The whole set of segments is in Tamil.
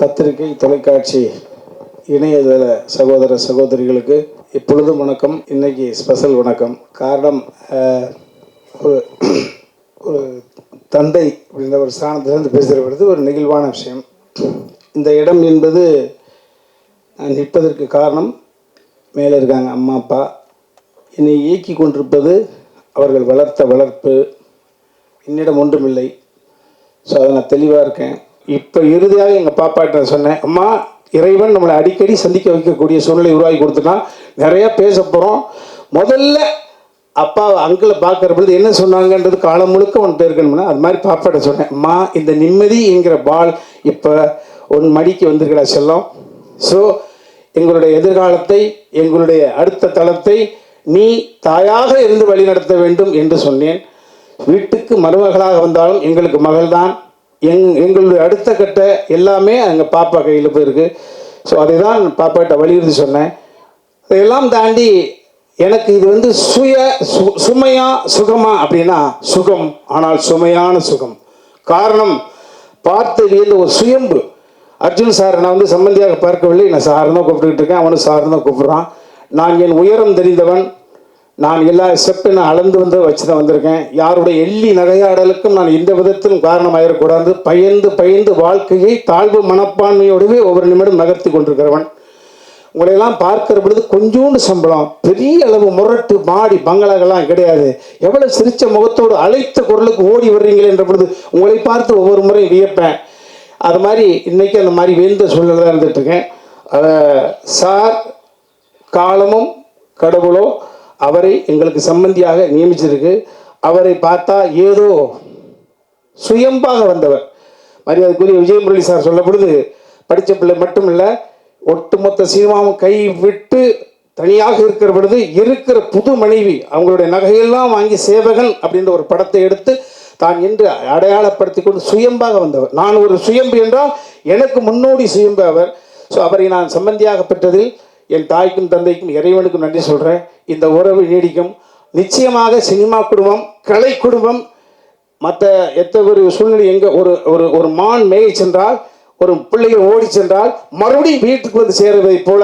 பத்திரிகை தொலைக்காட்சி இணையதள சகோதர சகோதரிகளுக்கு இப்பொழுதும் வணக்கம். இன்னைக்கு ஸ்பெஷல் வணக்கம். காரணம் ஒரு ஒரு தந்தை அப்படின்ற ஒரு ஸ்தானத்திலிருந்து பேசுகிறது ஒரு நெகிழ்வான விஷயம். இந்த இடம் என்பது நான் நிற்பதற்கு காரணம் மேலே இருக்காங்க அம்மா அப்பா. என்னை இயக்கி கொண்டிருப்பது அவர்கள் வளர்த்த வளர்ப்பு. என்னிடம் ஒன்றுமில்லை. ஸோ அதை நான் தெளிவாக இருக்கேன். இப்போ இறுதியாக எங்கள் பாப்பாட்ட சொன்னேன் அம்மா இறைவன் நம்மளை அடிக்கடி சந்திக்க வைக்கக்கூடிய சூழ்நிலை உருவாக்கி கொடுத்துட்டான் நிறையா பேச போகிறோம் முதல்ல அப்பா அங்கிளை பார்க்குற பொழுது என்ன சொன்னாங்கன்றது காலம் முழுக்க உன்கிட்ட இருக்கணும்னா அது மாதிரி பாப்பாட்ட சொன்னேன் அம்மா இந்த நிம்மதி என்கிற பால் இப்போ உன் மடிக்கு வந்திருக்கிறா செல்லம். ஸோ எங்களுடைய எதிர்காலத்தை எங்களுடைய அடுத்த தளத்தை நீ தாயாக இருந்து வழிநடத்த வேண்டும் என்று சொன்னேன். வீட்டுக்கு மருமகளாக வந்தாலும் எங்களுக்கு மகள்தான். எங் எங்களுடைய அடுத்த கட்ட எல்லாமே எங்கள் பாப்பா கையில் போயிருக்கு. ஸோ அதை தான் பாப்பாட்ட வலியுறுத்தி சொன்னேன். இதையெல்லாம் தாண்டி எனக்கு இது வந்து சுய சு சுமையா சுகமா அப்படின்னா சுகம் ஆனால் சுமையான சுகம். காரணம் பார்த்தவியல் ஒரு சுயம்பு. அர்ஜுன் சார் நான் வந்து சம்பந்தியாக பார்க்கவில்லை. நான் சார் தான் கூப்பிட்டுக்கிட்டு இருக்கேன். அவனும் சார் தான் கூப்பிட்றான். நான் என் உயரம் தெரிந்தவன். நான் எல்லா ஸ்டெப்பையும் நான் அளந்து வந்து வச்சு தான் வந்திருக்கேன். யாருடைய எள்ளி நகையாடலுக்கும் நான் எந்த விதத்திலும் காரணமாயிடக்கூடாது பயந்து பயந்து வாழ்க்கையை தாழ்வு மனப்பான்மையோடவே ஒவ்வொரு நிமிடம் நகர்த்தி கொண்டிருக்கிறவன். உங்களையெல்லாம் பார்க்கிற பொழுது கொஞ்சோண்டு சம்பளம் பெரிய அளவு முரட்டு மாடி பங்களாக்கெல்லாம் கிடையாது. எவ்வளவு சிரிச்ச முகத்தோடு அழைத்த குரலுக்கு ஓடி வர்றீங்களே என்ற பொழுது உங்களை பார்த்து ஒவ்வொரு முறையும் வியப்பேன். அது மாதிரி இன்னைக்கு அந்த மாதிரி வேந்த சூழ்நிலை தான் இருந்துட்டு இருக்கேன். சார் காலமும் கடவுளோ அவரை எங்களுக்கு சம்பந்தியாக நியமிச்சிருக்கு. அவரை பார்த்தா ஏதோ சுயம்பாக வந்தவர். மரியாதைக்குரிய விஜயமுரளி சார் சொல்ல பொழுது படித்த பிள்ளை மட்டும் இல்லை ஒட்டுமொத்த சினிமாவும் கை விட்டு தனியாக இருக்கிற பொழுது இருக்கிற புது மனைவி அவங்களுடைய நகையெல்லாம் வாங்கி சேவகன் அப்படின்ற ஒரு படத்தை எடுத்து தான் என்று அடையாளப்படுத்தி கொண்டு சுயம்பாக வந்தவர். நான் ஒரு சுயம்பு என்றால் எனக்கு முன்னோடி சுயம்பு அவர். ஸோ அவரை நான் சம்பந்தியாக பெற்றதில் என் தாய்க்கும் தந்தைக்கும் இறைவனுக்கும் நன்றி சொல்கிறேன் இந்த உறவு நீடிக்கும். நிச்சயமாக சினிமா குடும்பம் கலை குடும்பம் மற்ற எத்த ஒரு சூழ்நிலை எங்கே ஒரு ஒரு ஒரு மான் மேய சென்றால் ஒரு பிள்ளைகள் ஓடி சென்றால் மறுபடியும் வீட்டுக்கு வந்து சேருவதைப் போல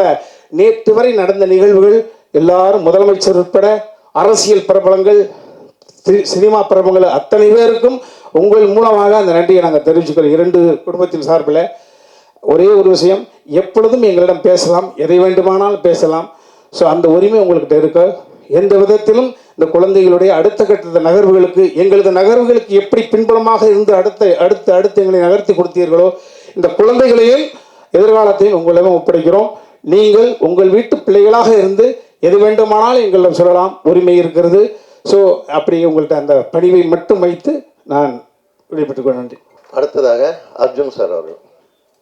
நேற்று வரை நடந்த நிகழ்வுகள் எல்லாரும் முதலமைச்சர் உட்பட அரசியல் பிரபலங்கள் சி- சினிமா பிரபலங்கள் அத்தனை பேருக்கும் உங்கள் மூலமாக அந்த நன்றியை நாங்கள் தெரிவிச்சுக்கிறோம். இரண்டு குடும்பத்தின் சார்பில் ஒரே ஒரு விஷயம் எப்பொழுதும் எங்களிடம் பேசலாம் எதை வேண்டுமானாலும் பேசலாம். ஸோ அந்த உரிமை உங்கள்கிட்ட இருக்க? எந்த விதத்திலும் இந்த குழந்தைகளுடைய அடுத்த கட்ட நகர்வுகளுக்கு எங்களது நகர்வுகளுக்கு எப்படி பின்புலமாக இருந்து அடுத்த அடுத்து அடுத்து எங்களை நகர்த்தி கொடுத்தீர்களோ இந்த குழந்தைகளையும் எதிர்காலத்தையும் உங்களிடம் ஒப்படைக்கிறோம். நீங்கள் உங்கள் வீட்டு பிள்ளைகளாக இருந்து எது வேண்டுமானாலும் எங்களிடம் சொல்லலாம் உரிமை இருக்கிறது. ஸோ அப்படி உங்கள்கிட்ட அந்த பணிவை மட்டும் வைத்து நான் விடைபெற்றுக் கொள்ள நன்றி. அடுத்ததாக அர்ஜுன் சார் அவர்கள்.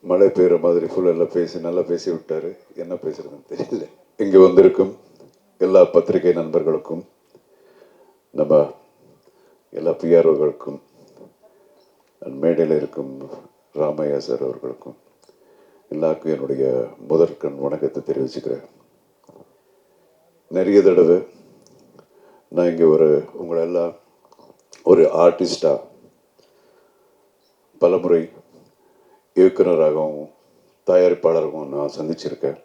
மழை பெய்கிற மாதிரி ஃபுல்லாக பேசி நல்லா பேசி விட்டார். என்ன பேசுகிறதுன்னு தெரியல. இங்கே வந்திருக்கும் எல்லா பத்திரிகை நண்பர்களுக்கும் நம்ம எல்லா பிஆர்ஓகளுக்கும் மேடையில் இருக்கும் ராமையா சார் அவர்களுக்கும் எல்லாருக்கும் என்னுடைய முதற்கண் வணக்கத்தை தெரிவிச்சுக்கிறேன். நிறைய தடவை நான் இங்கே ஒரு உங்களை எல்லாம் ஒரு ஆர்டிஸ்டாக பலமுறை இயக்குனராகவும் தயாரிப்பாளராகவும் நான் சந்திச்சிருக்கேன்.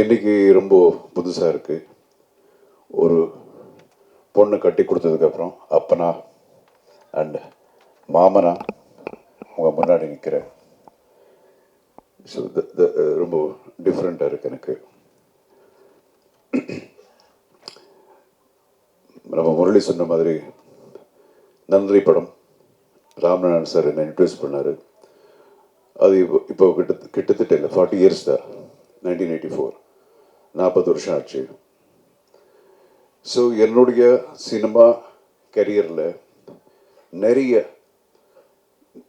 இன்றைக்கி ரொம்ப புதுசாக இருக்குது ஒரு பொண்ணு கட்டி கொடுத்ததுக்கப்புறம் அப்பனா அண்ட் மாமனா உங்கள் முன்னாடி நிற்கிறேன் ஸோ ரொம்ப டிஃப்ரெண்ட்டாக இருக்குது எனக்கு. நம்ம முரளி சொன்ன மாதிரி நன்றி படம் ராமநாதன் சார் என்னை இன்ட்ரடியூஸ் பண்ணார். அது இப்போ இப்போ கிட்ட கிட்டத்தட்ட இல்லை. ஃபார்ட்டி இயர்ஸ் தான் நைன்டீன் எயிட்டி ஃபோர் நாற்பது வருஷம் ஆச்சு. ஸோ என்னுடைய சினிமா கரியரில் நிறைய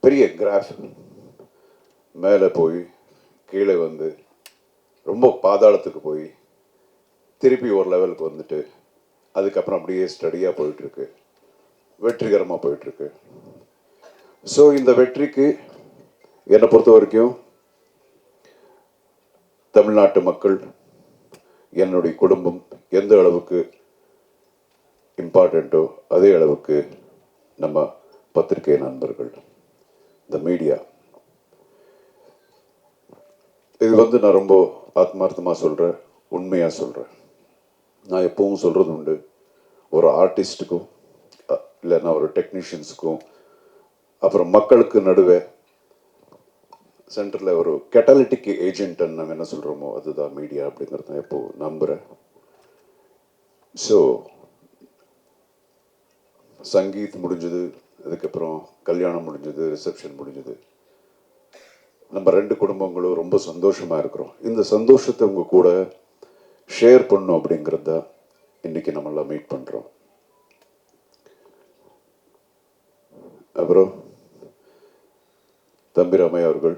பெரிய கிராஃப் மேலே போய் கீழே வந்து ரொம்ப பாதாளத்துக்கு போய் திருப்பி ஒரு லெவலுக்கு வந்துட்டு அதுக்கப்புறம் அப்படியே ஸ்டடியாக போயிட்டுருக்கு. வெற்றிகரமாக போயிட்டுருக்கு. ஸோ இந்த வெற்றிக்கு என்னை பொறுத்த வரைக்கும் தமிழ்நாட்டு மக்கள் என்னுடைய குடும்பம் எந்த அளவுக்கு இம்பார்ட்டண்ட்டோ அதே அளவுக்கு நம்ம பத்திரிகை நண்பர்கள் இந்த மீடியா இது வந்து நான் ரொம்ப ஆத்மார்த்தமாக சொல்கிறேன் உண்மையாக சொல்கிறேன் நான் எப்பவும் சொல்கிறது உண்டு. ஒரு ஆர்டிஸ்ட்டுக்கும் இல்லைன்னா ஒரு டெக்னீஷியன்ஸுக்கும் அப்புறம் மக்களுக்கு நடுவே சென்டரில் ஒரு கெட்டலிட்டிக் ஏஜென்ட்னு நம்ம என்ன சொல்கிறோமோ அதுதான் மீடியா அப்படிங்கிறத தான் எப்போ நம்புகிறேன் ஸோ சங்கீத் முடிஞ்சது அதுக்கப்புறம் கல்யாணம் முடிஞ்சது ரிசப்ஷன் முடிஞ்சது. நம்ம ரெண்டு குடும்பங்களும் ரொம்ப சந்தோஷமாக இருக்கிறோம். இந்த சந்தோஷத்தை உங்கள் கூட ஷேர் பண்ணும் அப்படிங்கிறது தான் இன்றைக்கி நம்ம எல்லாம் மீட் பண்ணுறோம் அப்புறம் தம்பி ராமையா அவர்கள்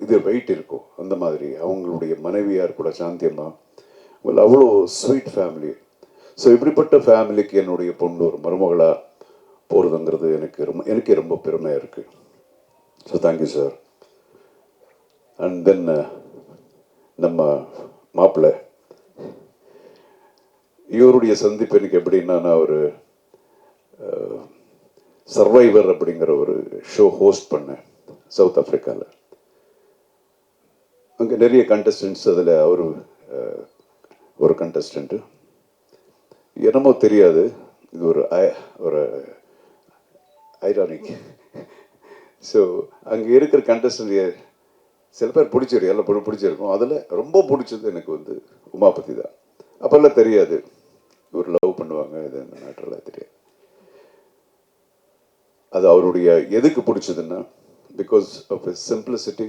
இது வெயிட் இருக்கும். அந்த மாதிரி. அவங்களுடைய மனைவியார் கூட சாந்தியம்மா well, அவ்வளோ ஸ்வீட் ஃபேமிலி ஸோ இப்படிப்பட்ட ஃபேமிலிக்கு என்னுடைய பொண்ணு ஒரு மருமகளாக போகிறதுங்கிறது எனக்கு ரொம்ப எனக்கே ரொம்ப பெருமையாக இருக்குது so thank you sir and then uh, நம்ம மாப்பிள்ளை. இவருடைய சந்திப்பு எனக்கு எப்படின்னா நான் ஒரு uh, சர்வைவர் அப்படிங்கிற ஒரு ஷோ ஹோஸ்ட் பண்ணேன் சவுத் ஆஃப்ரிக்காவில் அங்கே நிறைய கண்டஸ்டன்ட்ஸ் அதில் அவர் ஒரு கண்டஸ்டண்ட்டு என்னமோ தெரியாது. இது ஒரு ஒரு ஐரானிக் ஸோ அங்கே இருக்கிற கண்டஸ்டன்ட் சில பேர் பிடிச்சிரு எல்லாம் பொண்ணு பிடிச்சிருக்கும். அதில் ரொம்ப பிடிச்சது எனக்கு வந்து உமாபதி தான். அப்போல்லாம் தெரியாது. இவர் லவ் பண்ணுவாங்க இது இந்த மேட்டர்லாம் தெரியாது. அது அவருடைய எதுக்கு பிடிச்சதுன்னா because of simplicity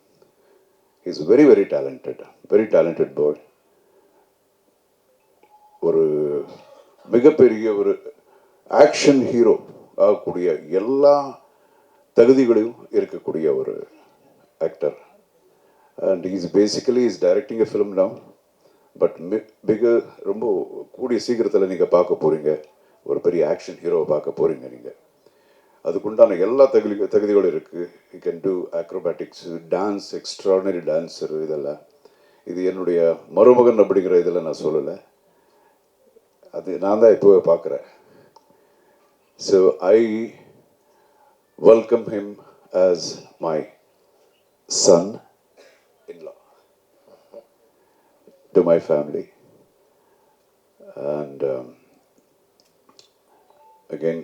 is very very talented very talented boy ஒரு மிகப்பெரிய ஒரு ஆக்ஷன் ஹீரோ ஆகக்கூடிய எல்லா தகுதிகளையும் இருக்கக்கூடிய ஒரு actor and is basically is directing a film now but மிக ரொம்ப கூடிய சீக்கிரத்தில் நீங்கள் பார்க்க போகிறீங்க ஒரு பெரிய ஆக்ஷன் ஹீரோவை பார்க்க போகிறீங்க நீங்கள் அதுக்குண்டான எல்லா தகுதி தகுதிகளும் இருக்குது you can do acrobatics dance extraordinary dancer இதெல்லாம். இது என்னுடைய மருமகன் அப்படிங்கிற இதில் நான் சொல்லலை. அது நான் தான் இப்போவே பார்க்குறேன் so I welcome him as my son in law to my family and again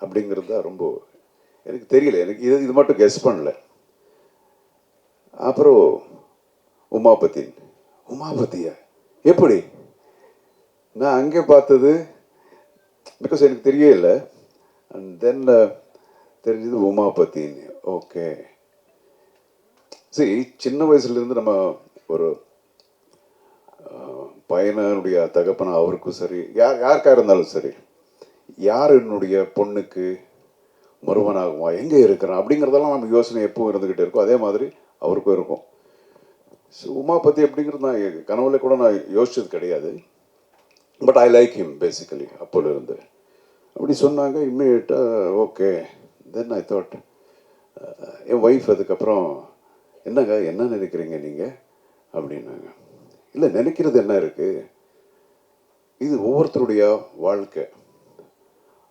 அப்படிங்கிறது தான் ரொம்ப எனக்கு தெரியல எனக்கு இது இது மட்டும் கெஸ் பண்ணல. அப்புறம் உமாபத்தி உமாபத்தியா? எப்படி? நான் அங்கே பார்த்தது பிகாஸ் எனக்கு தெரியல அண்ட் தென் தெரிஞ்சது உமாபதின்னு ஓகே சரி சின்ன வயசுலேருந்து நம்ம ஒரு பையனுடைய தகப்பனா அவருக்கும் சரி யார் யாருக்காக இருந்தாலும் சரி யார் என்னுடைய பொண்ணுக்கு மருமனாகுமா எங்கே இருக்கிறான் அப்படிங்கிறதெல்லாம் நம்ம யோசனை எப்பவும் இருந்துக்கிட்டே இருக்கும். அதே மாதிரி அவருக்கும் இருக்கும். ஸோ உமா பற்றி எப்படிங்கிறது நான் என் கனவுல கூட நான் யோசிச்சது கிடையாது. But I like him basically அப்போலேருந்து. அப்படி சொன்னாங்க இம்மிடியட்டாக ஓகே தென் ஐ தாட் என் ஒய்ஃப் அதுக்கப்புறம் என்னங்க என்ன நினைக்கிறீங்க நீங்கள் அப்படின்னாங்க. இல்லை நினைக்கிறது என்ன இருக்குது இது ஒவ்வொருத்தருடைய வாழ்க்கை.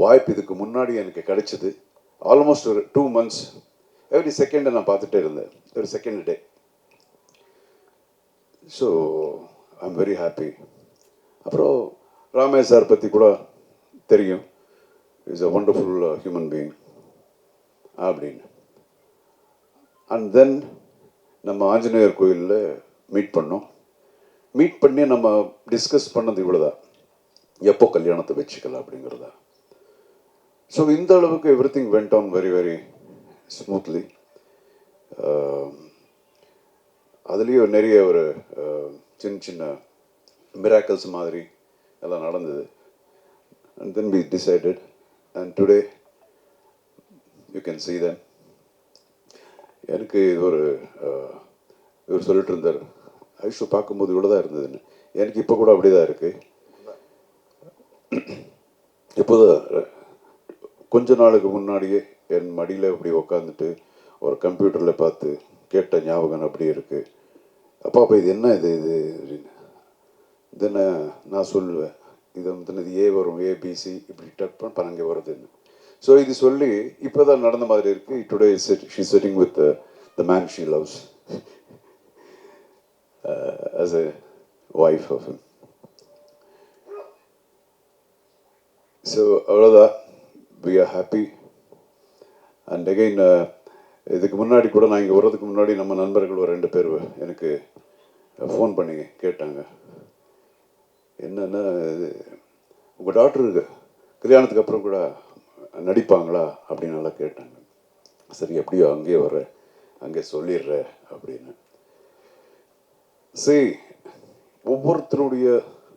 வாய்ப்பு இதுக்கு முன்னாடி எனக்கு கிடைச்சிது. ஆல்மோஸ்ட் ஒரு டூ மந்த்ஸ் எவ்ரி செகண்டை நான் பார்த்துட்டே இருந்தேன். ஒரு second day so I am very happy அப்புறம் ராமேஷ் சார் பற்றி கூட தெரியும். Is a wonderful human being அப்படின்னு. அண்ட் தென் நம்ம ஆஞ்சநேயர் கோயிலில் மீட் பண்ணோம். மீட் பண்ணி நம்ம டிஸ்கஸ் பண்ணது இவ்வளோதான் எப்போ கல்யாணத்தை வச்சுக்கலாம் அப்படிங்கிறதா. ஸோ இந்த அளவுக்கு everything went on very very smoothly அதுலேயும் நிறைய ஒரு uh, சின்ன சின்ன மிராக்கல்ஸ் மாதிரி எல்லாம் நடந்தது. And then we decided and today you can see தன் எனக்கு இது ஒரு uh, இவர் சொல்லிட்டு இருந்தார் ஐஷோ பார்க்கும்போது இவ்வளோ தான் இருந்ததுன்னு. எனக்கு இப்போ கூட அப்படி தான் இருக்குது இப்போதான் கொஞ்ச நாளுக்கு முன்னாடியே என் மடியில் இப்படி உக்காந்துட்டு ஒரு கம்ப்யூட்டரில் பார்த்து கேட்ட ஞாபகம் அப்படி இருக்குது அப்பா அப்போ இது என்ன இது இது அப்படின்னு. தென்ன நான் சொல்லுவேன். இது வந்து இது ஏ வரும் ஏபிசி இப்படி டக் பண்ண பணங்க வருதுன்னு ஸோ இது சொல்லி இப்போ தான் நடந்த மாதிரி இருக்குது today set she setting with the man she loves as a wife of so அவ்வளோதான் we are happy and again இதுக்கு முன்னாடி கூட நான் இங்கே வர்றதுக்கு முன்னாடி நம்ம நண்பர்கள் ஒரு ரெண்டு பேர் எனக்கு uh, ஃபோன் பண்ணி கேட்டாங்க. என்னென்னா இது உங்கள் டாக்டருக்கு கல்யாணத்துக்கு அப்புறம் கூட நடிப்பாங்களா? அப்படின்னு நல்லா கேட்டாங்க. சரி எப்படியோ அங்கேயே வர அங்கே சொல்லிடுற அப்படின்னு. சரி ஒவ்வொருத்தருடைய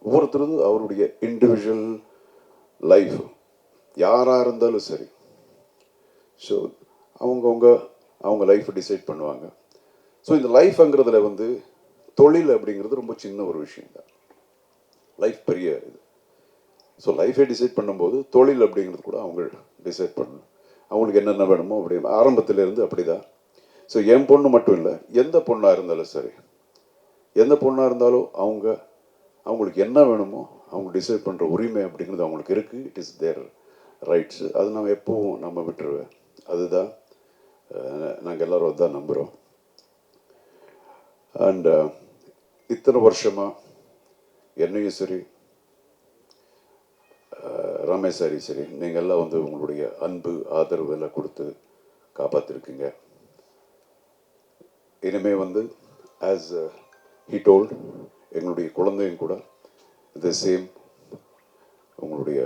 ஒவ்வொருத்தரும் அவருடைய இண்டிவிஜுவல் லைஃப் யாராக இருந்தாலும் சரி. ஸோ அவங்கவுங்க அவங்க லைஃப்பை டிசைட் பண்ணுவாங்க. ஸோ இந்த லைஃப்ங்கிறதுல வந்து தொழில் அப்படிங்கிறது ரொம்ப சின்ன ஒரு விஷயம் தான். லைஃப் பெரிய இது. ஸோ லைஃபை டிசைட் பண்ணும்போது தொழில் அப்படிங்கிறது கூட அவங்க டிசைட் பண்ணணும். அவங்களுக்கு என்னென்ன வேணுமோ அப்படி. ஆரம்பத்திலேருந்து அப்படி தான் ஸோ என் பொண்ணு மட்டும் இல்லை எந்த பொண்ணாக இருந்தாலும் சரி எந்த பொண்ணாக இருந்தாலும் அவங்க அவங்களுக்கு என்ன வேணுமோ அவங்க டிசைட் பண்ணுற உரிமை அப்படிங்கிறது அவங்களுக்கு இருக்குது இட் இஸ் தேர் ரைட்ஸு அது நம்ம எப்பவும் நம்ம விட்டுருவேன் அதுதான் நாங்கள் எல்லோரும் அதுதான் நம்புகிறோம் அண்ட் இத்தனை வருஷமாக என்னையும் சரி அஹ், ரமேஷ் சாரி சரி நீங்கள் எல்லாம் வந்து உங்களுடைய அன்பு ஆதரவு எல்லாம் கொடுத்து காப்பாற்றிருக்கீங்க இனிமே வந்து ஆஸ் ஹி டோல்ட் எங்களுடைய குழந்தையும் கூட த சேம் உங்களுடைய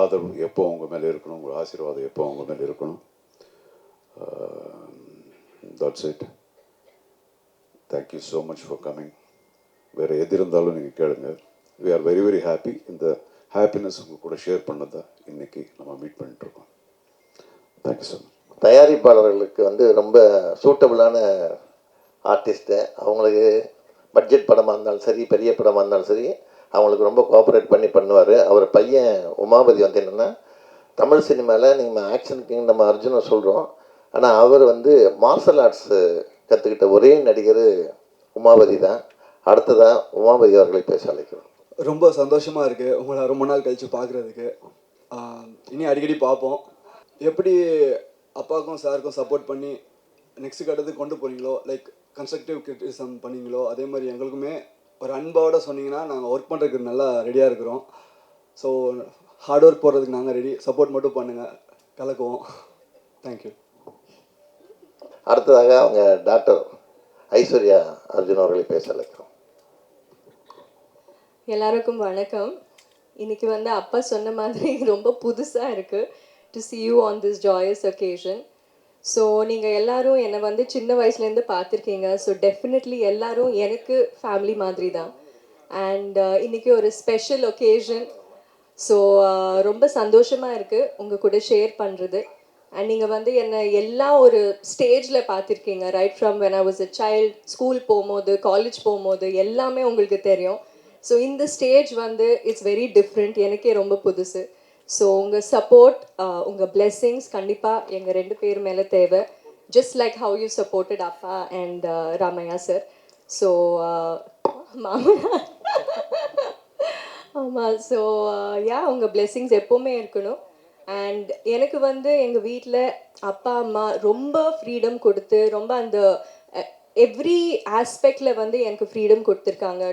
ஆதரவு எப்போ உங்கள் மேலே இருக்கணும் உங்கள் ஆசீர்வாதம் எப்போ உங்கள் மேலே இருக்கணும்? That's it thank you so much for coming வேறு எது இருந்தாலும் நீங்கள் கேளுங்க. We are very very happy இந்த ஹாப்பினஸ் உங்கள் கூட ஷேர் பண்ணதை இன்றைக்கி நம்ம மீட் பண்ணிட்டுருக்கோம் தேங்க்யூ ஸோ மச் தயாரிப்பாளர்களுக்கு வந்து ரொம்ப சூட்டபிளான ஆர்டிஸ்ட்டு அவங்களுக்கு பட்ஜெட் படமாக இருந்தாலும் சரி பெரிய படமாக இருந்தாலும் சரி அவங்களுக்கு ரொம்ப கோஆப்ரேட் பண்ணி பண்ணுவார். அவர் பையன் உமாபதி வந்து என்னென்னா தமிழ் சினிமாவில் நீங்கள் ஆக்ஷன் கிங் நம்ம அர்ஜுனை சொல்கிறோம் ஆனால் அவர் வந்து மார்ஷல் ஆர்ட்ஸு கற்றுக்கிட்ட ஒரே நடிகர் உமாபதி தான். அடுத்ததாக உமாபதி அவர்களை பேச அழைக்கிறோம் ரொம்ப சந்தோஷமாக இருக்குது உங்களை ரொம்ப நாள் கழித்து பார்க்குறதுக்கு. இனி அடிக்கடி பார்ப்போம். எப்படி அப்பாவுக்கும் சாருக்கும் சப்போர்ட் பண்ணி நெக்ஸ்ட் கட்டத்துக்கு கொண்டு போகிறீங்களோ லைக் கன்ஸ்ட்ரக்டிவ் கிரிட்டிசம் பண்ணீங்களோ? அதே மாதிரி எங்களுக்குமே ஒரு அன்போட சொன்னீங்கன்னா நாங்கள் ஒர்க் பண்ணுறதுக்கு நல்லா ரெடியாக இருக்கிறோம். ஸோ ஹார்ட் ஒர்க் போடுறதுக்கு நாங்கள் ரெடி சப்போர்ட் மட்டும் பண்ணுங்கள் கலக்குவோம். தேங்க்யூ அடுத்ததாக அவங்க டாக்டர் ஐஸ்வர்யா அர்ஜுன் அவர்களை பேச அழைக்கிறோம். எல்லாருக்கும் வணக்கம். இன்னைக்கு வந்து அப்பா சொன்ன மாதிரி ரொம்ப புதுசாக இருக்குது to see you on this joyous occasion. So நீங்கள் எல்லாரும் என்னை வந்து சின்ன வயசுலேருந்து பார்த்துருக்கீங்க. ஸோ டெஃபினெட்லி எல்லாரும் எனக்கு ஃபேமிலி மாதிரி தான் அண்ட் uh, இன்னைக்கு ஒரு ஸ்பெஷல் ஒகேஷன் ஸோ ரொம்ப சந்தோஷமாக இருக்குது உங்கள் கூட ஷேர் பண்ணுறது அண்ட் நீங்கள் வந்து என்னை எல்லா ஒரு ஸ்டேஜில் பார்த்துருக்கீங்க. Right from when I was a child school போகும்போது காலேஜ் போகும்போது எல்லாமே உங்களுக்கு தெரியும். ஸோ இந்த ஸ்டேஜ் வந்து இட்ஸ் வெரி டிஃப்ரெண்ட் எனக்கே ரொம்ப புதுசு. ஸோ உங்கள் சப்போர்ட் உங்கள் பிளெஸ்ஸிங்ஸ் கண்டிப்பாக எங்கள் ரெண்டு பேர் மேலே தேவை. Just like how you supported அப்பா அண்ட் ராமையா சார் ஸோ மாமா ஆமாம் ஸோ யா உங்கள் பிளெஸ்ஸிங்ஸ் எப்போவுமே இருக்கணும். அண்ட் எனக்கு வந்து எங்கள் வீட்டில் அப்பா அம்மா ரொம்ப ஃப்ரீடம் கொடுத்து ரொம்ப அந்த எவ்ரி ஆஸ்பெக்டில் வந்து எனக்கு ஃப்ரீடம் கொடுத்துருக்காங்க.